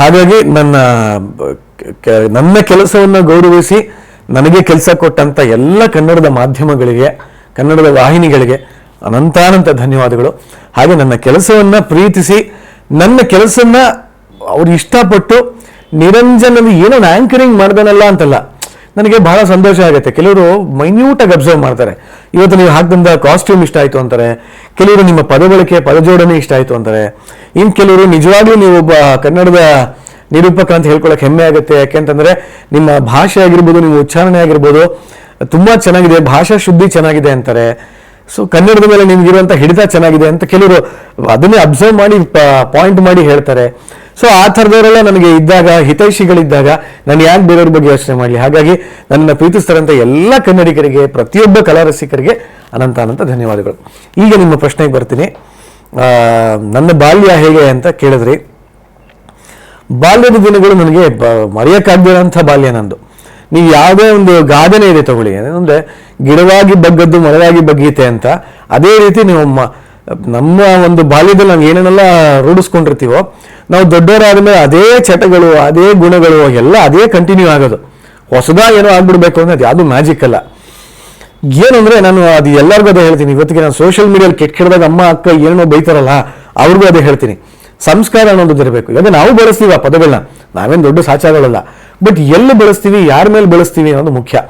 ಹಾಗಾಗಿ ನನ್ನ ನನ್ನ ಕೆಲಸವನ್ನು ಗೌರವಿಸಿ ನನಗೆ ಕೆಲಸ ಕೊಟ್ಟಂಥ ಎಲ್ಲ ಕನ್ನಡದ ಮಾಧ್ಯಮಗಳಿಗೆ, ಕನ್ನಡದ ವಾಹಿನಿಗಳಿಗೆ ಅನಂತಾನಂತ ಧನ್ಯವಾದಗಳು. ಹಾಗೆ ನನ್ನ ಕೆಲಸವನ್ನು ಪ್ರೀತಿಸಿ, ನನ್ನ ಕೆಲಸವನ್ನು ಅವ್ರು ಇಷ್ಟಪಟ್ಟು ನಿರಂಜನಲ್ಲಿ ಏನೋ ಆ್ಯಂಕರಿಂಗ್ ಮಾಡ್ದನಲ್ಲ ಅಂತಲ್ಲ, ನನಗೆ ಬಹಳ ಸಂತೋಷ ಆಗುತ್ತೆ. ಕೆಲವರು ಮೈನ್ಯೂಟಾಗಿ ಅಬ್ಸರ್ವ್ ಮಾಡ್ತಾರೆ. ಇವತ್ತು ನೀವು ಹಾಕಿದಂಥ ಕಾಸ್ಟ್ಯೂಮ್ ಇಷ್ಟ ಆಯಿತು ಅಂತಾರೆ, ಕೆಲವರು ನಿಮ್ಮ ಪದ ಬಳಕೆ ಪದ ಜೋಡಣೆ ಇಷ್ಟ ಆಯಿತು ಅಂತಾರೆ. ಇನ್ನು ಕೆಲವರು ನಿಜವಾಗ್ಲೂ ನೀವು ಒಬ್ಬ ಕನ್ನಡದ ನಿರೂಪಕ ಅಂತ ಹೇಳ್ಕೊಳಕ್ಕೆ ಹೆಮ್ಮೆ ಆಗುತ್ತೆ. ಯಾಕೆಂತಂದ್ರೆ ನಿಮ್ಮ ಭಾಷೆ ಆಗಿರ್ಬೋದು, ನಿಮ್ಮ ಉಚ್ಚಾರಣೆ ಆಗಿರ್ಬೋದು, ತುಂಬಾ ಚೆನ್ನಾಗಿದೆ, ಭಾಷಾ ಶುದ್ಧಿ ಚೆನ್ನಾಗಿದೆ ಅಂತಾರೆ. ಸೊ ಕನ್ನಡದ ಮೇಲೆ ನಿಮ್ಗಿರುವಂಥ ಹಿಡಿತ ಚೆನ್ನಾಗಿದೆ ಅಂತ ಕೆಲವರು ಅದನ್ನೇ ಅಬ್ಸರ್ವ್ ಮಾಡಿ ಪಾಯಿಂಟ್ ಮಾಡಿ ಹೇಳ್ತಾರೆ. ಸೊ ಆ ಥರದವರೆಲ್ಲ ನನಗೆ ಇದ್ದಾಗ, ಹಿತೈಷಿಗಳಿದ್ದಾಗ ನಾನು ಯಾಕೆ ಬೇರೆಯವ್ರ ಬಗ್ಗೆ ಯೋಚನೆ ಮಾಡಲಿ? ಹಾಗಾಗಿ ನನ್ನನ್ನು ಪ್ರೀತಿಸ್ತಾರಂತ ಎಲ್ಲ ಕನ್ನಡಿಗರಿಗೆ, ಪ್ರತಿಯೊಬ್ಬ ಕಲಾ ರಸಿಕರಿಗೆ ಅನಂತ ಅನಂತ ಧನ್ಯವಾದಗಳು. ಈಗ ನಿಮ್ಮ ಪ್ರಶ್ನೆಗೆ ಬರ್ತೀನಿ. ನನ್ನ ಬಾಲ್ಯ ಹೇಗೆ ಅಂತ ಕೇಳಿದ್ರಿ, ಬಾಲ್ಯದ ದಿನಗಳು ನನಗೆ ಮರೆಯಕ್ಕಾಗದಿರೋಂಥ ಬಾಲ್ಯ ನಂದು. ನೀವು ಯಾವುದೇ ಒಂದು ಗಾದನೆ ಇದೆ ತಗೊಳ್ಳಿ. ಅಂದ್ರೆ ಗಿಡವಾಗಿ ಬಗ್ಗದ್ದು, ಮರವಾಗಿ ಬಗ್ಗೀತೆ ಅಂತ. ಅದೇ ರೀತಿ ನೀವು ನಮ್ಮ ಒಂದು ಬಾಲ್ಯದಲ್ಲಿ ನಾವು ಏನೇನೆಲ್ಲ ರೂಢಿಸ್ಕೊಂಡಿರ್ತೀವೋ, ನಾವು ದೊಡ್ಡವರಾದ ಮೇಲೆ ಅದೇ ಚಟಗಳು, ಅದೇ ಗುಣಗಳು, ಎಲ್ಲ ಅದೇ ಕಂಟಿನ್ಯೂ ಆಗೋದು. ಹೊಸದಾಗಿ ಏನೋ ಆಗ್ಬಿಡ್ಬೇಕು ಅಂದ್ರೆ ಅದು ಯಾವುದು ಮ್ಯಾಜಿಕ್ ಅಲ್ಲ. ಏನಂದ್ರೆ ನಾನು ಅದು ಎಲ್ಲರಿಗೂ ಅದೇ ಹೇಳ್ತೀನಿ. ಇವತ್ತಿಗೆ ನಾನು ಸೋಷಿಯಲ್ ಮೀಡಿಯಲ್ಲಿ ಕೆಟ್ಟ ಕೆಟ್ಟದಾಗ ಅಮ್ಮ, ಅಕ್ಕ ಏನೋ ಬೈತಾರಲ್ಲ, ಅವ್ರಿಗೂ ಅದೇ ಹೇಳ್ತೀನಿ. ಸಂಸ್ಕಾರ ಅನ್ನೋದು ಇರಬೇಕು. ಇವಾಗ ನಾವು ಬಳಸ್ತೀವಿ ಆ ಪದಗಳನ್ನ ನಾವೇನು ದೊಡ್ಡ ಸಾಚಾರಗಳಲ್ಲ. ಬಟ್ ಎಲ್ಲಿ ಬಳಸ್ತೀವಿ, ಯಾರ ಮೇಲೆ ಬಳಸ್ತೀವಿ ಅನ್ನೋದು ಮುಖ್ಯ.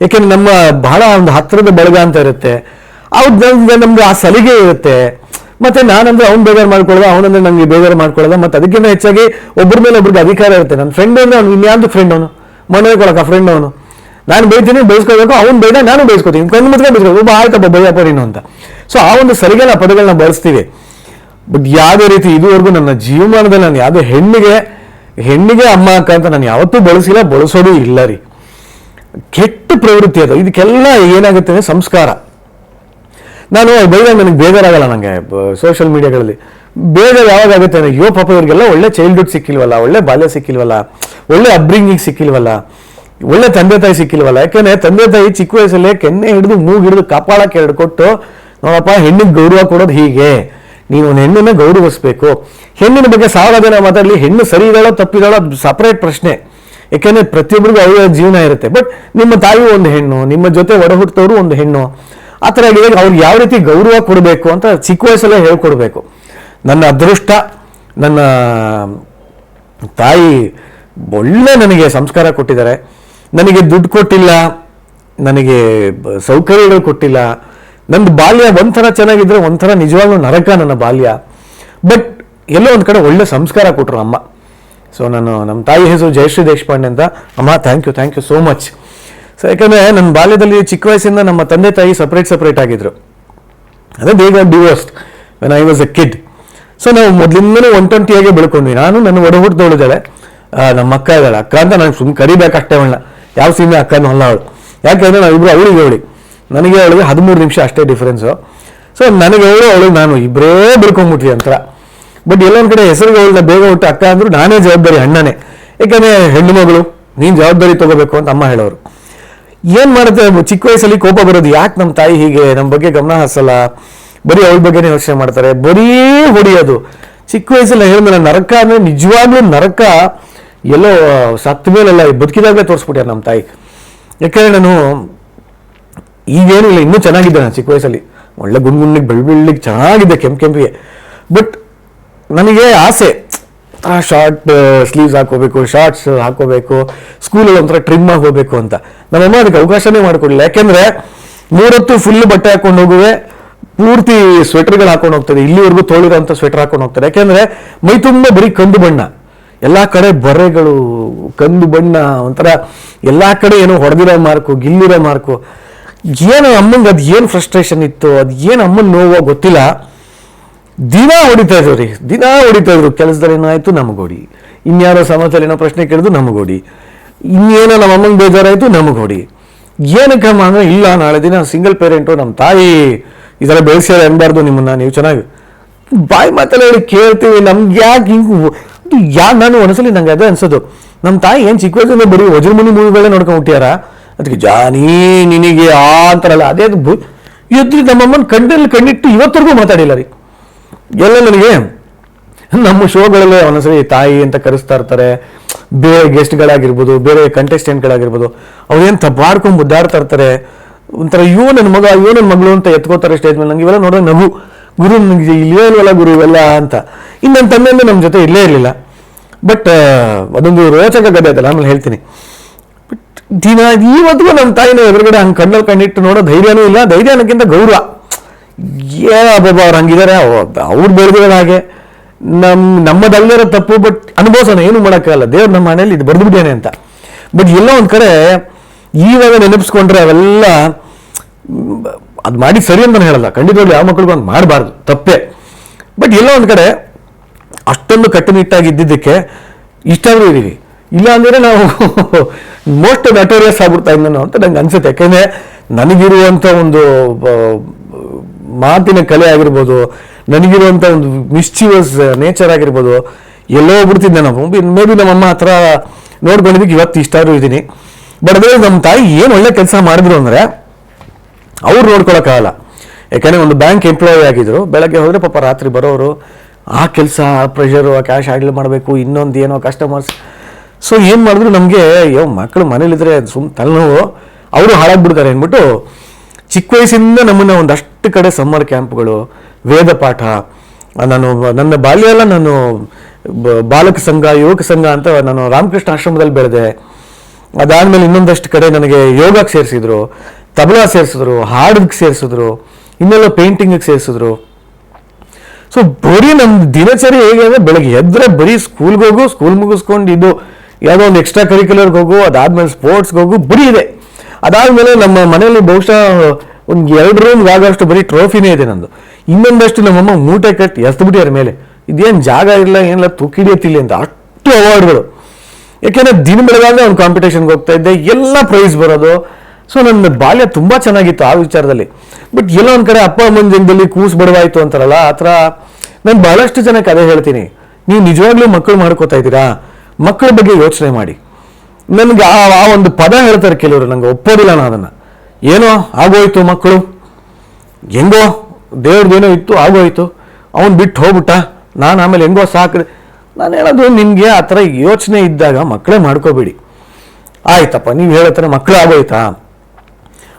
ಯಾಕೆಂದ್ರೆ ನಮ್ಮ ಬಹಳ ಒಂದು ಹತ್ತಿರದ ಬಳಗ ಅಂತ ಇರುತ್ತೆ. ಅವ್ರ ನಮ್ಗೆ ಆ ಸಲಿಗೆ ಇರುತ್ತೆ. ಮತ್ತೆ ನಾನಂದ್ರೆ ಅವ್ನು ಬೇಜಾರು ಮಾಡ್ಕೊಳ್ಳೋದು ಅವನಂದ್ರೆ ನಂಗೆ ಬೇಜಾರು ಮಾಡ್ಕೊಳ್ಳೋದು ಮತ್ತೆ ಅದಕ್ಕಿಂತ ಹೆಚ್ಚಾಗಿ ಒಬ್ಬರ ಮೇಲೆ ಒಬ್ರಿಗೆ ಅಧಿಕಾರ ಇರುತ್ತೆ. ನನ್ನ ಫ್ರೆಂಡ್ ಅಂದ್ರೆ ಅವ್ನು ಇನ್ಯಾವ್ದು ಫ್ರೆಂಡ್ ಅವನು? ಮನೆ ಕೊಡಕ ಫ್ರೆಂಡ್ ಅವನು. ನಾನು ಬೈತೀನಿ ಬೈಸ್ಕೋಬೇಕು ಅವ್ನು ಬೇಡ ನಾನು ಬೈಸ್ಕೋತೀನಿ. ಕಣ್ಣು ಮಾತ್ರ ಬೈಸ್ಕೋಬೇಕು ಒಬ್ಬ ಆಯ್ತಪ್ಪ ಬೈಯಪ್ಪ ನೀನು ಅಂತ. ಸೊ ಆ ಒಂದು ಸರಿಗೆಲ್ಲ ಪದಗಳನ್ನ ಬಳಸ್ತೀವಿ. ಬಟ್ ಯಾವುದೇ ರೀತಿ ಇದುವರೆಗೂ ನನ್ನ ಜೀವಮಾನದಲ್ಲಿ ನಾನು ಯಾವುದೇ ಹೆಣ್ಣಿಗೆ ಹೆಣ್ಣಿಗೆ ಅಮ್ಮ, ಅಕ್ಕ ಅಂತ ನಾನು ಯಾವತ್ತೂ ಬಳಸಿಲ್ಲ, ಬಳಸೋದು ಇಲ್ಲ ರೀ. ಕೆಟ್ಟ ಪ್ರವೃತ್ತಿ ಅದು. ಇದಕ್ಕೆಲ್ಲ ಏನಾಗುತ್ತೆ ಅಂದರೆ ಸಂಸ್ಕಾರ. ನಾನು ಬೈದಾಗ ನನಗೆ ಬೇಜಾರಾಗಲ್ಲ ನನಗೆ ಸೋಷಿಯಲ್ ಮೀಡಿಯಾಗಳಲ್ಲಿ ಬೇಗ ಯಾವಾಗ ಆಗುತ್ತೆ ಅಂದರೆ ಯೋ ಪಾಪ ಇವರಿಗೆಲ್ಲ ಒಳ್ಳೆ ಚೈಲ್ಡ್ಹುಡ್ ಸಿಕ್ಕಿಲ್ವಲ್ಲ, ಒಳ್ಳೆ ಬಾಲ್ಯ ಸಿಕ್ಕಿಲ್ವಲ್ಲ, ಒಳ್ಳೆ ಅಬ್ರಿಂಗಿಂಗ್ ಸಿಕ್ಕಿಲ್ವಲ್ಲ, ಒಳ್ಳೆ ತಂದೆ ತಾಯಿ ಸಿಕ್ಕಿಲ್ವಲ್ಲ. ಯಾಕೆಂದ್ರೆ ತಂದೆ ತಾಯಿ ಚಿಕ್ಕ ವಯಸ್ಸಲ್ಲೇ ಕೆನ್ನೆ ಹಿಡಿದು, ಮೂಗು ಹಿಡಿದು ಕಪಾಳಕ್ಕೆ ಎರಡು ಕೊಟ್ಟು, ನೋಡಪ್ಪ, ಹೆಣ್ಣಿಗೆ ಗೌರವ ಕೊಡೋದು ಹೀಗೆ. ನೀವು ಒಂದು ಹೆಣ್ಣನ್ನ ಗೌರವಿಸ್ಬೇಕು. ಹೆಣ್ಣಿನ ಬಗ್ಗೆ ಸಾವಿರ ಜನ ಮಾತಾಡಲಿ, ಹೆಣ್ಣು ಸರಿ ಇದ್ದಾಳೋ ತಪ್ಪಿದಾಳೋ ಸಪ್ರೇಟ್ ಪ್ರಶ್ನೆ. ಯಾಕೆಂದ್ರೆ ಪ್ರತಿಯೊಬ್ಬರಿಗೂ ಅವರ ಜೀವನ ಇರುತ್ತೆ. ಬಟ್ ನಿಮ್ಮ ತಾಯಿ ಒಂದು ಹೆಣ್ಣು, ನಿಮ್ಮ ಜೊತೆ ಒಡ ಹುಟ್ಟಿದವರು ಒಂದು ಹೆಣ್ಣು. ಆ ಥರ ಹೇಳಿದಾಗ ಅವ್ರಿಗೆ ಯಾವ ರೀತಿ ಗೌರವ ಕೊಡಬೇಕು ಅಂತ ಚಿಕ್ಕ ವಯಸ್ಸಲ್ಲೇ ಹೇಳ್ಕೊಡ್ಬೇಕು. ನನ್ನ ಅದೃಷ್ಟ, ನನ್ನ ತಾಯಿ ಒಳ್ಳೆ ನನಗೆ ಸಂಸ್ಕಾರ ಕೊಟ್ಟಿದ್ದಾರೆ. ನನಗೆ ದುಡ್ಡು ಕೊಟ್ಟಿಲ್ಲ, ನನಗೆ ಸೌಕರ್ಯಗಳು ಕೊಟ್ಟಿಲ್ಲ. ನಂದು ಬಾಲ್ಯ ಒಂಥರ ಚೆನ್ನಾಗಿದ್ದರೆ ಒಂಥರ ನಿಜವಾಗ್ಲೂ ನರಕ ನನ್ನ ಬಾಲ್ಯ. ಬಟ್ ಎಲ್ಲೋ ಒಂದು ಕಡೆ ಒಳ್ಳೆ ಸಂಸ್ಕಾರ ಕೊಟ್ಟರು ಅಮ್ಮ. ಸೊ ನಾನು ನಮ್ಮ ತಾಯಿ ಹೆಸರು ಜಯಶ್ರೀ ದೇಶಪಾಂಡೆ ಅಂತ. ಅಮ್ಮ thank you thank you so much so ಯಾಕಂದರೆ ನನ್ನ ಬಾಲ್ಯದಲ್ಲಿ ಚಿಕ್ಕ ವಯಸ್ಸಿಂದ ನಮ್ಮ ತಂದೆ ತಾಯಿ ಸಪ್ರೇಟ್ ಸಪ್ರೇಟ್ ಆಗಿದ್ರು. ಅದೇ ಬೇಗ divorced when I was a kid so ನಾವು ಮೊದಲಿಂದಲೂ ಒನ್ ಟ್ವೆಂಟಿಯಾಗೆ ಬೆಳ್ಕೊಂಡ್ವಿ. ನಾನು ನನ್ನ ಒಡ ಹುಟ್ಟಿದವಳಿದ್ದಾಳೆ ನಮ್ಮ ಅಕ್ಕ ಇದ್ದಾಳೆ. ಅಕ್ಕ ಅಂತ ನಾನು ಸುಮ್ಮನೆ ಕರಿಬೇಕಷ್ಟೇ ಅವಳನ್ನ. ಯಾವ ಸೀಮೆ ಅಕ್ಕನೂ ಅಲ್ಲ ಅವಳು. ಯಾಕೆಂದ್ರೆ ಇಬ್ಬರು ಅವಳಿಗೆ ಅವಳಿ. ನನಗೆ ಅವಳಿಗೆ ಹದಿಮೂರು ನಿಮಿಷ ಅಷ್ಟೇ ಡಿಫ್ರೆನ್ಸು ಸೊ ನನಗೆ ಅವಳು ಅವಳಿಗೆ ನಾನು ಇಬ್ಬರೇ ಬಿಡ್ಕೊಂಡ್ಬಿಟ್ವಿ ಅಂತ ಬಟ್ ಎಲ್ಲೊಂದು ಕಡೆ ಹೆಸರಿಗೆ ಅವಳನ್ನ ಬೇಗ ಹುಟ್ಟು ಅಕ್ಕ ಅಂದ್ರು ನಾನೇ ಜವಾಬ್ದಾರಿ ಅಣ್ಣನೇ. ಯಾಕಂದ್ರೆ ಹೆಣ್ಣು ಮಗಳು, ನೀನು ಜವಾಬ್ದಾರಿ ತಗೋಬೇಕು ಅಂತ ಅಮ್ಮ ಹೇಳೋರು. ಏನ್ ಮಾಡುತ್ತೆ? ಚಿಕ್ಕ ವಯಸ್ಸಲ್ಲಿ ಕೋಪ ಬರೋದು ಯಾಕೆ ನಮ್ಮ ತಾಯಿ ಹೀಗೆ? ನಮ್ಮ ಬಗ್ಗೆ ಗಮನ ಹರಿಸಲ್ಲ. ಬರೀ ಅವಳ ಬಗ್ಗೆನೇ ಯೋಚನೆ ಮಾಡ್ತಾರೆ. ಬರೀ ಹೊಡಿಯೋದು. ಚಿಕ್ಕ ವಯಸ್ಸಲ್ಲಿ ಹೇಳಿದ್ರೆ ನರಕ ಅಂದರೆ ನಿಜವಾಗ್ಲೂ ನರಕ ಎಲ್ಲೋ ಸತ್ತ ಮೇಲೆಲ್ಲ ಬದುಕಿದಾಗಲೇ ತೋರಿಸ್ಬಿಟ್ಟಾರೆ ನಮ್ಮ ತಾಯಿ. ಯಾಕಂದ್ರೆ ನಾನು ಈಗೇನಿಲ್ಲ ಇನ್ನೂ ಚೆನ್ನಾಗಿದ್ದೆ ನಾನು ಚಿಕ್ಕ ವಯಸ್ಸಲ್ಲಿ. ಒಳ್ಳೆ ಗುಂಡ್ ಗುಂಡಿಗೆ ಚೆನ್ನಾಗಿದೆ ಕೆಂಪು ಕೆಂಪಿಗೆ. ಬಟ್ ನನಗೆ ಆಸೆ ಶಾರ್ಟ್ ಸ್ಲೀವ್ಸ್ ಹಾಕೋಬೇಕು ಶಾರ್ಟ್ಸ್ ಹಾಕೋಬೇಕು ಸ್ಕೂಲಲ್ಲಿ ಒಂಥರ ಟ್ರಿಮ್ ಆಗಿ ಹೋಗ್ಬೇಕು ಅಂತ. ನಮ್ಮಮ್ಮ ಅದಕ್ಕೆ ಅವಕಾಶನೇ ಮಾಡಿಕೊಡಲಿಲ್ಲ. ಯಾಕೆಂದ್ರೆ ಮೂರೊತ್ತು ಫುಲ್ ಬಟ್ಟೆ ಹಾಕೊಂಡು ಹೋಗುವೆ, ಪೂರ್ತಿ ಸ್ವೆಟರ್ಗಳು ಹಾಕೊಂಡು ಹೋಗ್ತದೆ. ಇಲ್ಲಿವರೆಗೂ ತೋಳಿರೋಂಥ ಸ್ವೆಟರ್ ಹಾಕೊಂಡು ಹೋಗ್ತಾರೆ ಯಾಕೆಂದ್ರೆ ಮೈ ತುಂಬ ಬರೀ ಕಂದು ಬಣ್ಣ. ಎಲ್ಲಾ ಕಡೆ ಬರೆಗಳು, ಕಂದು ಬಣ್ಣ, ಒಂಥರ ಎಲ್ಲಾ ಕಡೆ ಏನೋ ಹೊಡೆದಿರೋ ಮಾರ್ಕು, ಗಿಲ್ಲಿರೋ ಮಾರ್ಕು. ಏನು ಅಮ್ಮಂಗೆ ಅದು ಏನು ಫ್ರಸ್ಟ್ರೇಷನ್ ಇತ್ತು, ಅದು ಏನು ಅಮ್ಮನ ನೋವೋ ಗೊತ್ತಿಲ್ಲ. ದಿನ ಹೊಡಿತಾ ಇದ್ರು ರೀ, ದಿನ ಹೊಡಿತಾ ಇದ್ರು. ಕೆಲಸದಲ್ಲಿ ಏನಾಯ್ತು? ನಮಗೋಡಿ. ಇನ್ಯಾರೋ ಸಮಾಜದಲ್ಲಿ ಏನೋ ಪ್ರಶ್ನೆ ಕೇಳಿದ್ರು, ನಮಗೋಡಿ. ಇನ್ನೇನೋ ನಮ್ಮ ಅಮ್ಮಂಗೆ ಬೇಜಾರಾಯ್ತು, ನಮಗೋಡಿ. ಏನಕ್ಕಮ್ಮ ಅಂದ್ರೆ, ಇಲ್ಲ, ನಾಳೆ ದಿನ ಸಿಂಗಲ್ ಪೇರೆಂಟು ನಮ್ಮ ತಾಯಿ. ಇದೆಲ್ಲ ಥರ ಬೆಳೆಸ್ಯಾರ ಅನ್ಬಾರ್ದು ನಿಮ್ಮನ್ನ, ನೀವು ಚೆನ್ನಾಗಿ. ಬಾಯಿ ಮಾತಲ್ಲ ಹೇಳಿ ಕೇಳ್ತೀವಿ, ನಮ್ಗೆ ಯಾಕೆ ಹಿಂಗೆ ಯಾ ನಾನು ಒಂದ್ಸಲಿ ನಂಗೆ ಅದೇ ಅನ್ಸೋದು. ನಮ್ಮ ತಾಯಿ ಏನು ಚಿಕ್ಕ ವಯಸ್ಸಿಂದ ಬರೀ ವಜ್ರಮುನಿ ಮೂವಿಗಳೇ ನೋಡ್ಕೊಂಡು ಹುಟ್ಟ್ಯಾರ? ಅದಕ್ಕೆ ಜಾನಿ, ನಿನಗೆ ಆ ಅಂತಾರಲ್ಲ, ಅದೇ ಎದ್ರಿ ನಮ್ಮಮ್ಮನ ಕಣ್ಣಲ್ಲಿ ಕಣ್ಣಿಟ್ಟು ಇವತ್ತರೆಗೂ ಮಾತಾಡಿಲ್ಲ ರೀ. ಎಲ್ಲ ನನಗೆ. ನಮ್ಮ ಶೋಗಳಲ್ಲೇ ಒಂದೊಂದ್ಸರಿ ತಾಯಿ ಅಂತ ಕರೆಸ್ತಾ ಇರ್ತಾರೆ. ಬೇರೆ ಗೆಸ್ಟ್ಗಳಾಗಿರ್ಬೋದು, ಬೇರೆ ಕಂಟೆಸ್ಟೆಂಟ್ಗಳಾಗಿರ್ಬೋದು ಅವ್ರೇನು ತಬ್ಬಾಡ್ಕೊಂಡು ಮುದ್ದಾಡ್ತಾ ಇರ್ತಾರೆ. ಒಂಥರ ಇವ್ ನನ್ನ ಮಗ ಇವ್ ನನ್ನ ಮಗಳು ಅಂತ ಎತ್ಕೋತಾರೆ ಸ್ಟೇಜ್ ಮೇಲೆ. ನಂಗೆ ಇವೆಲ್ಲ ನೋಡಿದ್ರೆ ನಗು. ಗುರು ನನಗೆ ಇಲ್ಲೇ ಇಲ್ವಲ್ಲ ಗುರು ಇವೆಲ್ಲ ಅಂತ. ಇನ್ನು ನನ್ನ ತಂದೆಯಿಂದ ನಮ್ಮ ಜೊತೆ ಇಲ್ಲೇ ಇರಲಿಲ್ಲ. ಬಟ್ ಅದೊಂದು ರೋಚಕ ಗದೆ ಅದಲ್ಲ ಆಮೇಲೆ ಹೇಳ್ತೀನಿ. ಬಟ್ ದಿನ ಇವತ್ತಿಗೂ ನಮ್ಮ ತಾಯಿನ ಎದುರುಗಡೆ ಹಂಗೆ ಕಣ್ಣಲ್ಲಿ ಕಣ್ಣಿಟ್ಟು ನೋಡೋ ಧೈರ್ಯನೂ ಇಲ್ಲ. ಧೈರ್ಯ ಅನ್ನೋಕ್ಕಿಂತ ಗೌರವ. ಏ ಅಬ್ಬಬ್ಬ ಅವ್ರು ಹಂಗಿದ್ದಾರೆ ಅವ್ರು ಬೆಳೆದಿರೋದು ಹಾಗೆ. ನಮ್ಮ ನಮ್ಮದಲ್ಲಿರೋ ತಪ್ಪು ಬಟ್ ಅನುಭವಿಸೋಣ, ಏನು ಮಾಡೋಕ್ಕಾಗಲ್ಲ. ದೇವ್ರು ನಮ್ಮ ಮನೇಲಿ ಇದು ಬರೆದ್ಬಿಟ್ಟೇನೆ ಅಂತ. ಬಟ್ ಎಲ್ಲೋ ಒಂದು ಕಡೆ ಈವಾಗ ನೆನಪಿಸ್ಕೊಂಡ್ರೆ ಅವೆಲ್ಲ, ಅದು ಮಾಡಿ ಸರಿ ಅಂತ ಹೇಳಲ್ಲ. ಖಂಡಿತವಾಗ್ಲೂ ಯಾವ ಮಕ್ಕಳಿಗೂ ಒಂದು ಮಾಡಬಾರ್ದು. ತಪ್ಪೇ. ಬಟ್ ಎಲ್ಲೋ ಒಂದು ಕಡೆ ಅಷ್ಟೊಂದು ಕಟ್ಟುನಿಟ್ಟಾಗಿ ಇದ್ದಿದ್ದಕ್ಕೆ ಇಷ್ಟಾದರೂ ಇದೀವಿ ಇಲ್ಲ ಅಂದ್ರೆ ನಾವು ಮೋಸ್ಟ್ ನಟೋರಿಯಸ್ ಆಗ್ಬಿಡ್ತಾ ಇದ್ದ ಅಂತ ನಂಗೆ ಅನ್ಸುತ್ತೆ. ಯಾಕೆಂದರೆ ನನಗಿರುವಂಥ ಒಂದು ಮಾತಿನ ಕಲೆ ಆಗಿರ್ಬೋದು ನನಗಿರುವಂಥ ಒಂದು ಮಿಸ್ಚಿವಸ್ ನೇಚರ್ ಆಗಿರ್ಬೋದು, ಎಲ್ಲೋ ಬಿಡ್ತಿದ್ದೆ ನಾವು ಮೇ ಬಿ ನಮ್ಮಮ್ಮ ಹತ್ರ ನೋಡ್ಕೊಂಡಿದ್ದಕ್ಕೆ ಇವತ್ತು ಇಷ್ಟಾದ್ರೂ ಇದ್ದೀನಿ. ಬಟ್ ಅದೇ ನಮ್ಮ ತಾಯಿ ಏನು ಒಳ್ಳೆ ಕೆಲಸ ಮಾಡಿದ್ರು ಅಂದರೆ, ಅವ್ರು ನೋಡ್ಕೊಳಕ್ಕಾಗಲ್ಲ. ಯಾಕಂದ್ರೆ ಒಂದು ಬ್ಯಾಂಕ್ ಎಂಪ್ಲಾಯಿ ಆಗಿದ್ರು, ಬೆಳಗ್ಗೆ ಹೋದರೆ ಪಾಪ ರಾತ್ರಿ ಬರೋರು, ಆ ಕೆಲಸ, ಆ ಪ್ರೆಷರು ಆ ಕ್ಯಾಶ್ ಹ್ಯಾಂಡಲ್ ಮಾಡಬೇಕು, ಇನ್ನೊಂದು ಏನೋ ಕಸ್ಟಮರ್ಸ್ ಸೊ ಏನು ಮಾಡಿದ್ರು ನಮಗೆ ಯೋ ಮಕ್ಕಳು ಮನೇಲಿದ್ರೆ ಸುಮ್ ತಲೆನೋವು, ಅವರು ಹಾಳಾಗ್ಬಿಡ್ತಾರೆ ಅಂದ್ಬಿಟ್ಟು ಚಿಕ್ಕ ವಯಸ್ಸಿಂದ ನಮ್ಮನ್ನು ಒಂದಷ್ಟು ಕಡೆ ಸಮ್ಮರ್ ಕ್ಯಾಂಪ್ಗಳು, ವೇದ ಪಾಠ, ನಾನು ನನ್ನ ಬಾಲ್ಯ ಎಲ್ಲ ನಾನು ಬಾಲಕ ಸಂಘ, ಯುವಕ ಸಂಘ ಅಂತ ನಾನು ರಾಮಕೃಷ್ಣ ಆಶ್ರಮದಲ್ಲಿ ಬೆಳೆದೆ. ಅದಾದ್ಮೇಲೆ ಇನ್ನೊಂದಷ್ಟು ಕಡೆ ನನಗೆ ಯೋಗಕ್ಕೆ ಸೇರಿಸಿದ್ರು, ತಬಲಾ ಸೇರಿಸಿದ್ರು ಹಾಡಿಗೆ ಸೇರಿಸಿದ್ರು, ಇನ್ನೆಲ್ಲ ಪೇಂಟಿಂಗಿಗೆ ಸೇರಿಸಿದ್ರು. ಸೊ ಬರೀ ನಮ್ಮ ದಿನಚರಿ ಹೇಗೆ ಅಂದರೆ ಬೆಳಗ್ಗೆ ಎದ್ರೆ ಬರೀ ಸ್ಕೂಲ್ಗೆ ಹೋಗು, ಸ್ಕೂಲ್ ಮುಗಿಸ್ಕೊಂಡು ಇದು ಯಾವುದೋ ಒಂದು ಎಕ್ಸ್ಟ್ರಾ ಕರಿಕ್ಯುಲರ್ಗೆ ಹೋಗು, ಅದಾದಮೇಲೆ ಸ್ಪೋರ್ಟ್ಸ್ಗೆ ಹೋಗು, ಬರೀ ಇದೆ. ಅದಾದಮೇಲೆ ನಮ್ಮ ಮನೆಯಲ್ಲಿ ಬಹುಶಃ ಒಂದು ಎರಡು ರೂಮ್ ಆಗೋಷ್ಟು ಬರೀ ಟ್ರೋಫಿನೇ ಇದೆ ನಂದು. ಇನ್ನೊಂದಷ್ಟು ನಮ್ಮಮ್ಮ ಮೂಟೆ ಕಟ್ಟಿ ಎಸ್ಬಿಟ್ಟಿದ್ದಾರೆ ಮೇಲೆ. ಇದೇನು ಜಾಗ ಇಲ್ಲ, ಏನಿಲ್ಲ ತುಕ್ಕಿಡಿಯತ್ತಿಲ್ಲ ಅಂತ ಅಷ್ಟು ಅವಾರ್ಡ್ಗಳು ಯಾಕೆಂದ್ರೆ ದಿನ ಬೆಳಗಾಗ ಒಂದು ಕಾಂಪಿಟೇಷನ್ಗೆ ಹೋಗ್ತಾ ಇದ್ದೆ, ಎಲ್ಲ ಪ್ರೈಸ್ ಬರೋದು. ಸೊ ನನ್ನ ಬಾಲ್ಯ ತುಂಬಾ ಚೆನ್ನಾಗಿತ್ತು ಆ ವಿಚಾರದಲ್ಲಿ. ಬಟ್ ಎಲ್ಲೋ ಒಂದು ಕಡೆ ಅಪ್ಪ ಅಮ್ಮನ ಜನದಲ್ಲಿ ಕೂಸು ಬಡವಾಯ್ತು ಅಂತಾರಲ್ಲ, ಆ ಥರ ನಾನು ಬಹಳಷ್ಟು ಜನ ಅದೇ ಹೇಳ್ತೀನಿ. ನೀವು ನಿಜವಾಗ್ಲೂ ಮಕ್ಕಳು ಮಾಡ್ಕೋತಾ ಇದ್ದೀರಾ? ಮಕ್ಕಳ ಬಗ್ಗೆ ಯೋಚನೆ ಮಾಡಿ. ನನಗೆ ಆ ಒಂದು ಪದ ಹೇಳ್ತಾರೆ ಕೆಲವರು, ನಂಗೆ ಒಪ್ಪೋದಿಲ್ಲ ನಾನು ಅದನ್ನ. ಏನೋ ಆಗೋಯ್ತು ಮಕ್ಕಳು? ಹೆಂಗೋ ದೇವ್ರದ್ದೇನೋ ಇತ್ತು, ಆಗೋಯ್ತು. ಅವನು ಬಿಟ್ಟು ಹೋಗ್ಬಿಟ್ಟ. ನಾನು ಆಮೇಲೆ ಹೆಂಗೋ ಸಾಕ್ರೆ. ನಾನು ಹೇಳೋದು ನಿಮಗೆ ಆ ಥರ ಯೋಚನೆ ಇದ್ದಾಗ ಮಕ್ಕಳೇ ಮಾಡ್ಕೋಬೇಡಿ. ಆಯ್ತಪ್ಪ, ನೀವು ಹೇಳೋ ಥರ ಮಕ್ಕಳು ಆಗೋಯ್ತಾ?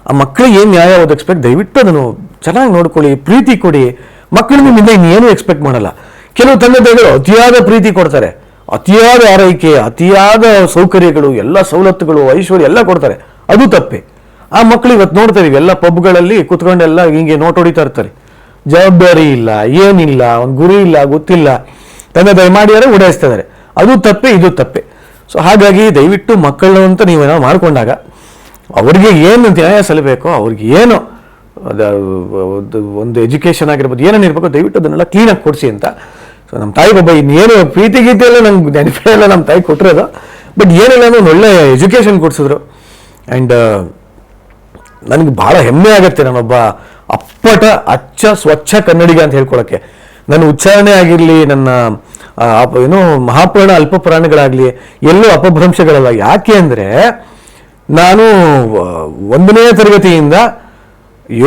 ಆ ಮಕ್ಕಳಿಗೆ ಏನು ನ್ಯಾಯ ಎಕ್ಸ್ಪೆಕ್ಟ್ ದಯವಿಟ್ಟು ಅದನ್ನು ಚೆನ್ನಾಗಿ ನೋಡ್ಕೊಳ್ಳಿ, ಪ್ರೀತಿ ಕೊಡಿ. ಮಕ್ಕಳು ನಿಮ್ಮಿಂದ ಇನ್ನೇನು ಎಕ್ಸ್ಪೆಕ್ಟ್ ಮಾಡಲ್ಲ. ಕೆಲವು ತಂದೆ ತಾಯಿಗಳು ಅತಿಯಾದ ಪ್ರೀತಿ ಕೊಡ್ತಾರೆ. ಅತಿಯಾದ ಆರೈಕೆ, ಅತಿಯಾದ ಸೌಕರ್ಯಗಳು, ಎಲ್ಲ ಸವಲತ್ತುಗಳು, ಐಶ್ವರ್ಯ ಎಲ್ಲ ಕೊಡ್ತಾರೆ. ಅದು ತಪ್ಪೆ. ಆ ಮಕ್ಕಳು ಇವತ್ತು ನೋಡ್ತಾ ಇದೀವಿ ಎಲ್ಲ ಪಬ್ಗಳಲ್ಲಿ ಕುತ್ಕೊಂಡೆಲ್ಲ ಹಿಂಗೆ ನೋಟ್ ಹೊಡಿತಾ ಇರ್ತಾರೆ. ಜವಾಬ್ದಾರಿ ಇಲ್ಲ, ಏನಿಲ್ಲ, ಒಂದು ಗುರಿ ಇಲ್ಲ, ಗೊತ್ತಿಲ್ಲ. ತಂದೆ ತಾಯಿ ಮಾಡಿದರೆ ಉಡಾಯಿಸ್ತಾ ಅದು ತಪ್ಪೆ, ಇದು ತಪ್ಪೆ. ಸೊ ಹಾಗಾಗಿ ದಯವಿಟ್ಟು ಮಕ್ಕಳು ಅಂತ ನೀವೇನೋ ಮಾಡಿಕೊಂಡಾಗ ಅವ್ರಿಗೆ ಏನು ನ್ಯಾಯ ಸಲ್ಲಬೇಕೋ, ಅವ್ರಿಗೆ ಏನು ಒಂದು- ಎಜುಕೇಷನ್ ಆಗಿರ್ಬೋದು, ಏನೇನು ಇರಬೇಕು, ದಯವಿಟ್ಟು ಅದನ್ನೆಲ್ಲ ಕ್ಲೀನಾಗಿ ಕೊಡಿಸಿ ಅಂತ. ಸೊ ನಮ್ಮ ತಾಯಿ ಬಾಬಾ ಇನ್ನೇನು ಪ್ರೀತಿ ಗೀತೆ ಎಲ್ಲ ನಂಗೆ ನೆನಪೇ ಇಲ್ಲ ನಮ್ಮ ತಾಯಿ ಕೊಟ್ಟಿರೋದು. ಬಟ್ ಏನಿಲ್ಲ ಒಂದು ಒಳ್ಳೆ ಎಜುಕೇಷನ್ ಕೊಡಿಸಿದ್ರು. ಆ್ಯಂಡ್ ನನಗೆ ಬಹಳ ಹೆಮ್ಮೆ ಆಗುತ್ತೆ ನಾನೊಬ್ಬ ಅಪ್ಪಟ, ಅಚ್ಚ, ಸ್ವಚ್ಛ ಕನ್ನಡಿಗ ಅಂತ ಹೇಳ್ಕೊಳಕ್ಕೆ. ನನ್ನ ಉಚ್ಚಾರಣೆ ಆಗಿರಲಿ, ನನ್ನ ಏನು ಮಹಾಪುರಾಣ, ಅಲ್ಪ ಪುರಾಣಗಳಾಗಲಿ, ಎಲ್ಲೂ ಅಪಭ್ರಂಶಗಳಲ್ಲ. ಯಾಕೆ ಅಂದರೆ, ನಾನು ಒಂದನೇ ತರಗತಿಯಿಂದ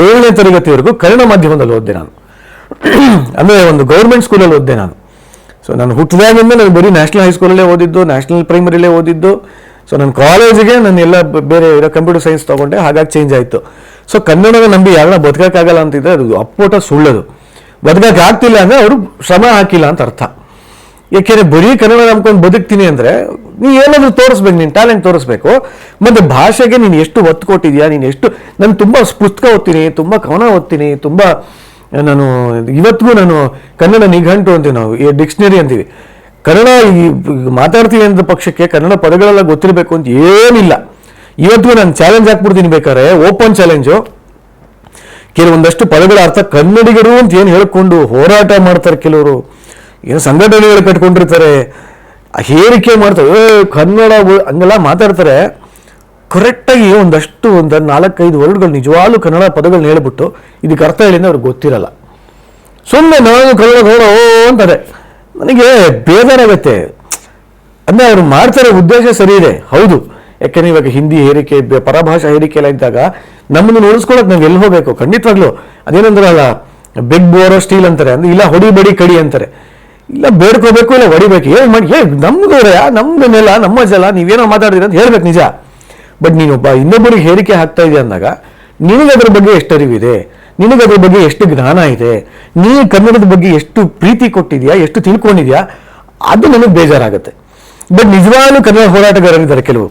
ಏಳನೇ ತರಗತಿವರೆಗೂ ಕನ್ನಡ ಮಾಧ್ಯಮದಲ್ಲಿ ಓದಿದೆ ನಾನು. ಅಂದರೆ ಒಂದು ಗೌರ್ಮೆಂಟ್ ಸ್ಕೂಲಲ್ಲಿ ಓದಿದೆ ನಾನು. ಸೊ ನಾನು ಹುಟ್ಟಿದಾಗಿಂದ ನಾನು ಬರೀ ನ್ಯಾಷನಲ್ ಹೈಸ್ಕೂಲಲ್ಲೇ ಓದಿದ್ದು, ನ್ಯಾಷನಲ್ ಪ್ರೈಮರಿಲೇ ಓದಿದ್ದು ಸೊ ನನ್ನ ಕಾಲೇಜಿಗೆ ನಾನು ಎಲ್ಲ ಬೇರೆ ಇರೋ ಕಂಪ್ಯೂಟರ್ ಸೈನ್ಸ್ ತೊಗೊಂಡೆ, ಹಾಗಾಗಿ ಚೇಂಜ್ ಆಯಿತು. ಸೊ ಕನ್ನಡನ ನಂಬಿ ಯಾರನ್ನ ಬದುಕೋಕ್ಕಾಗಲ್ಲ ಅಂತಿದ್ರೆ ಅದು ಅಪ್ಪೋಟ ಸುಳ್ಳದು. ಬದುಕಕ್ಕೆ ಆಗ್ತಿಲ್ಲ ಅಂದರೆ ಅವರು ಶ್ರಮ ಹಾಕಿಲ್ಲ ಅಂತ ಅರ್ಥ. ಯಾಕೆಂದರೆ ಬರೀ ಕನ್ನಡ ನಂಬ್ಕೊಂಡು ಬದುಕ್ತೀನಿ ಅಂದರೆ ನೀನು ಏನಾದರೂ ತೋರಿಸ್ಬೇಕು, ನೀನು ಟ್ಯಾಲೆಂಟ್ ತೋರಿಸ್ಬೇಕು, ಮತ್ತು ಭಾಷೆಗೆ ನೀನು ಎಷ್ಟು ಒತ್ತು ಕೊಟ್ಟಿದ್ಯಾ, ನೀನು ಎಷ್ಟು, ನಾನು ತುಂಬ ಪುಸ್ತಕ ಓದ್ತೀನಿ, ತುಂಬ ಕವನ ಓದ್ತೀನಿ, ತುಂಬ, ನಾನು, ಇವತ್ತಿಗೂ ನಾನು ಕನ್ನಡ ನಿಘಂಟು ಅಂತೀವಿ ನಾವು, ಈ ಡಿಕ್ಷನರಿ ಅಂತೀವಿ. ಕನ್ನಡ ಈ ಮಾತಾಡ್ತೀವಿ ಅಂದ ಪಕ್ಷಕ್ಕೆ ಕನ್ನಡ ಪದಗಳೆಲ್ಲ ಗೊತ್ತಿರಬೇಕು ಅಂತ ಏನಿಲ್ಲ. ಇವತ್ತಿಗೂ ನಾನು ಚಾಲೆಂಜ್ ಹಾಕ್ಬಿಡ್ತೀನಿ ಬೇಕಾದ್ರೆ ಓಪನ್ ಚಾಲೆಂಜು ಕೆಲವೊಂದಷ್ಟು ಪದಗಳ ಅರ್ಥ ಕನ್ನಡಿಗರು ಅಂತ ಏನು ಹೇಳ್ಕೊಂಡು ಹೋರಾಟ ಮಾಡ್ತಾರೆ ಕೆಲವರು. ಏನು ಸಂಘಟನೆಗಳು ಕಟ್ಕೊಂಡಿರ್ತಾರೆ. ಹೇರಿಕೆ ಮಾಡ್ತಾರೆ. ಕನ್ನಡ ಹಂಗೆಲ್ಲ ಮಾತಾಡ್ತಾರೆ. ಕರೆಕ್ಟಾಗಿ ಒಂದಷ್ಟು ಒಂದು ನಾಲ್ಕೈದು ವರ್ಡ್ಗಳು ನಿಜವಾಗ್ಲೂ ಕನ್ನಡ ಪದಗಳನ್ನ ಹೇಳ್ಬಿಟ್ಟು ಇದಕ್ಕೆ ಅರ್ಥ ಹೇಳಿದ್ರೆ ಅವ್ರಿಗೆ ಗೊತ್ತಿರಲ್ಲ. ಸುಮ್ಮನೆ ನಾನು ಕನ್ನಡ ಹೋಡೋ ಅಂತಾರೆ. ನನಗೆ ಬೇಜಾರಾಗತ್ತೆ. ಅಂದರೆ ಅವರು ಮಾಡ್ತಾರೆ ಉದ್ದೇಶ ಸರಿ ಇದೆ, ಹೌದು. ಯಾಕೆಂದ್ರೆ ಇವಾಗ ಹಿಂದಿ ಹೇರಿಕೆ ಪರಭಾಷಾ ಹೇರಿಕೆ ಎಲ್ಲ ಇದ್ದಾಗ ನಮ್ಮನ್ನು ನೋಡಿಸ್ಕೊಳಕ್ ನಾವು ಎಲ್ಲಿ ಹೋಗಬೇಕು? ಖಂಡಿತವಾಗ್ಲೂ ಅದೇನಂದ್ರಲ್ಲ ಬೆಗ್ ಬೋರೋ ಸ್ಟೀಲ್ ಅಂತಾರೆ, ಅಂದ್ರೆ ಇಲ್ಲ ಹೊಡಿಬಡಿ ಕಡಿ ಅಂತಾರೆ. ಇಲ್ಲ ಬೇಡ್ಕೋಬೇಕು, ಇಲ್ಲ ಹೊಡಿಬೇಕು ಹೇ ಮಾಡಿ ಹೇ ನಮ್ದು ನಮ್ದು ನೆಲ, ನಮ್ಮ ಜಲ, ನೀವೇನೋ ಮಾತಾಡಿದ್ರಿ ಅಂತ ಹೇಳ್ಬೇಕು ನಿಜ. ಬಟ್ ನೀನೊಬ್ಬ ಇನ್ನೊಬ್ಬರಿಗೆ ಹೇರಿಕೆ ಹಾಕ್ತಾ ಇದೆಯಾ ಅಂದಾಗ, ನಿನಗೆ ಅದ್ರ ಬಗ್ಗೆ ಎಷ್ಟು ಅರಿವಿದೆ ನಿನಗೆ ಅದ್ರ ಬಗ್ಗೆ ಎಷ್ಟು ಜ್ಞಾನ ಇದೆ? ನೀ ಕನ್ನಡದ ಬಗ್ಗೆ ಎಷ್ಟು ಪ್ರೀತಿ ಕೊಟ್ಟಿದ್ಯಾ? ಎಷ್ಟು ತಿಳ್ಕೊಂಡಿದ್ಯಾ? ಅದು ನನಗೆ ಬೇಜಾರಾಗುತ್ತೆ. ಬಟ್ ನಿಜವಾಗ್ಲೂ ಕನ್ನಡ ಹೋರಾಟಗಾರರಿದ್ದಾರೆ ಕೆಲವು.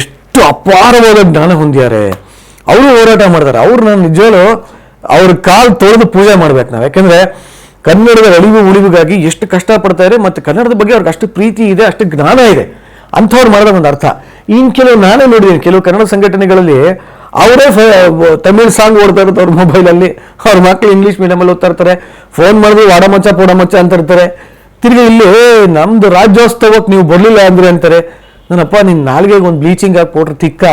ಎಷ್ಟು ಅಪಾರವಾದ ಜ್ಞಾನ ಹೊಂದಿದ್ದಾರೆ. ಅವರು ಹೋರಾಟ ಮಾಡ್ತಾರೆ. ಅವ್ರು ನಾನು ನಿಜವಾಗ್ಲೂ ಅವ್ರ ಕಾಲು ತೊಳೆದು ಪೂಜೆ ಮಾಡ್ಬೇಕು ನಾವು. ಯಾಕಂದ್ರೆ ಕನ್ನಡದ ಅಳಿವು ಉಳಿವಿಗಾಗಿ ಎಷ್ಟು ಕಷ್ಟಪಡ್ತಾರೆ ಮತ್ತು ಕನ್ನಡದ ಬಗ್ಗೆ ಅವ್ರಿಗೆ ಅಷ್ಟು ಪ್ರೀತಿ ಇದೆ, ಅಷ್ಟು ಜ್ಞಾನ ಇದೆ. ಅಂಥವ್ರು ಮಾಡಿದ ಒಂದು ಅರ್ಥ. ಇನ್ನು ಕೆಲವು ನಾನೇ ನೋಡಿದ್ದೀನಿ ಕೆಲವು ಕನ್ನಡ ಸಂಘಟನೆಗಳಲ್ಲಿ ಅವರೇ ತಮಿಳ್ ಸಾಂಗ್ ಓಡ್ತಾ ಇರುತ್ತೆ ಅವ್ರ ಮೊಬೈಲಲ್ಲಿ ಅವ್ರ ಮಕ್ಕಳು ಇಂಗ್ಲೀಷ್ ಮೀಡಿಯಮಲ್ಲಿ ಓದ್ತಾ ಇರ್ತಾರೆ. ಫೋನ್ ಮಾಡಿದ್ರು ವಾಡಮಚ್ಚ ಪೋಡಮಚ್ಚ ಅಂತ ಇರ್ತಾರೆ. ತಿರ್ಗಿ ಇಲ್ಲಿ ನಮ್ದು ರಾಜ್ಯೋತ್ಸವಕ್ಕೆ ನೀವು ಬರಲಿಲ್ಲ ಅಂದ್ರೆ ಅಂತಾರೆ. ನನ್ನಪ್ಪ ನಿನ್ನ ನಾಲ್ಗೆಗೆ ಒಂದು ಬ್ಲೀಚಿಂಗ್ ಹಾಕಿ ಕೊಟ್ರೆ, ತಿಕ್ಕ.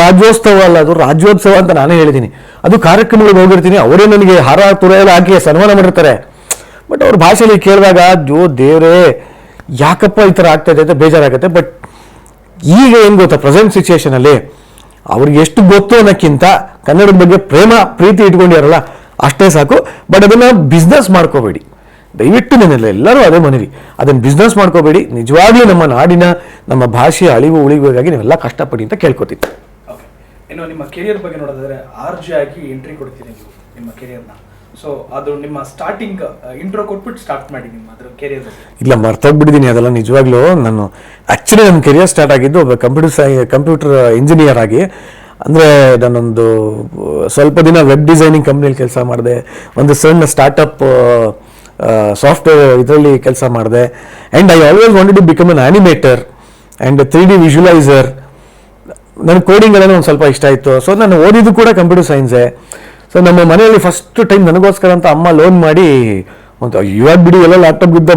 ರಾಜ್ಯೋತ್ಸವ ಅಲ್ಲ, ಅದು ರಾಜ್ಯೋತ್ಸವ ಅಂತ ನಾನೇ ಹೇಳಿದ್ದೀನಿ ಅದು ಕಾರ್ಯಕ್ರಮಗಳಿಗೆ ಹೋಗಿರ್ತೀನಿ. ಅವರೇ ನನಗೆ ಹಾರ ಎಲ್ಲ ಹಾಕಿ ಸನ್ಮಾನ ಮಾಡಿರ್ತಾರೆ. ಬಟ್ ಅವ್ರ ಭಾಷೆಯಲ್ಲಿ ಕೇಳಿದಾಗ, ಜೋ ದೇವರೇ, ಯಾಕಪ್ಪ ಈ ಥರ ಆಗ್ತಾ ಇದೆ? ಅಂತ ಬೇಜಾರಾಗುತ್ತೆ. ಬಟ್ ಈಗ ಏನು ಗೊತ್ತಾ ಪ್ರೆಸೆಂಟ್ ಸಿಚುಯೇಷನಲ್ಲಿ ಅವ್ರಿಗೆ ಎಷ್ಟು ಗೊತ್ತು ಅನ್ನೋಕ್ಕಿಂತ ಕನ್ನಡದ ಬಗ್ಗೆ ಪ್ರೇಮ, ಪ್ರೀತಿ ಇಟ್ಕೊಂಡಿರಲ್ಲ, ಅಷ್ಟೇ ಸಾಕು. ಬಟ್ ಅದನ್ನು ಬಿಸ್ನೆಸ್ ಮಾಡ್ಕೋಬೇಡಿ. ದಯವಿಟ್ಟು ನನ್ನೆಲ್ಲ ಎಲ್ಲರೂ ಅದೇ ಮನವಿ ಅದನ್ನು ಬಿಸ್ನೆಸ್ ಮಾಡ್ಕೋಬೇಡಿ. ನಿಜವಾಗ್ಲೂ ನಮ್ಮ ನಾಡಿನ, ನಮ್ಮ ಭಾಷೆಯ ಅಳಿವು ಉಳಿವಿಗಾಗಿ ನೀವೆಲ್ಲ ಕಷ್ಟಪಡಿ ಅಂತ ಕೇಳ್ಕೊತೀನಿ. ಇನ್ನು ನಿಮ್ಮ ಕೆರಿಯರ್ ಬಗ್ಗೆ ನೋಡೋದಾದ್ರೆ ಆರ್ ಜೆ ಆಗಿ ಎಂಟ್ರಿ ಕೊಡ್ತೀನಿ ನೀವು ನಿಮ್ಮ ಕೆರಿಯರ್ನ ಸೊ ಅದು ನಿಮ್ಮ ಸ್ಟಾರ್ಟಿಂಗ್ ಇಂಟ್ರೋ ಕೊಟ್ಬಿಟ್ಟು ಸ್ಟಾರ್ಟ್ ಮಾಡಿ ನಿಮ್ಮ ಅದ್ರ ಕೆರಿಯರ್ ಇಲ್ಲ ಮರ್ತೋಗ್ಬಿಟ್ಟಿದ್ದೀನಿ ಅದೆಲ್ಲ ನಿಜವಾಗ್ಲೂ ನಾನು ಆ್ಯಕ್ಚುಲಿ ನನ್ನ ಕೆರಿಯರ್ ಸ್ಟಾರ್ಟ್ ಆಗಿದ್ದು ಒಬ್ಬ ಕಂಪ್ಯೂಟರ್ ಸೈ ಕಂಪ್ಯೂಟರ್ ಇಂಜಿನಿಯರ್ ಆಗಿ. ಅಂದರೆ ನಾನೊಂದು, ಸ್ವಲ್ಪ ದಿನ ವೆಬ್ ಡಿಸೈನಿಂಗ್ ಕಂಪ್ನಿಲಿ ಕೆಲಸ ಮಾಡಿದೆ. ಒಂದು ಸಣ್ಣ ಸ್ಟಾರ್ಟಪ್ ಸಾಫ್ಟ್ವೇರ್ ಇದರಲ್ಲಿ ಕೆಲಸ ಮಾಡಿದೆ. And I always wanted to become an animator and three D visualiser ನನ್ನ ಕೋಡಿಂಗ್ ಎಲ್ಲ ಒಂದು ಸ್ವಲ್ಪ ಇಷ್ಟ ಇತ್ತು. ಸೊ ನಾನು ಓದಿದ್ದು ಕೂಡ ಕಂಪ್ಯೂಟರ್ ಸೈನ್ಸೇ ಸೊ ನಮ್ಮ ಮನೆಯಲ್ಲಿ ಫಸ್ಟ್ ಟೈಮ್ ನನಗೋಸ್ಕರ ಅಂತ ಅಮ್ಮ ಲೋನ್ ಮಾಡಿ, ಒಂದು ಇವಾಗ ಬಿಡಿ, ಎಲ್ಲ ಲ್ಯಾಪ್ಟಾಪ್ ಇದ್ದ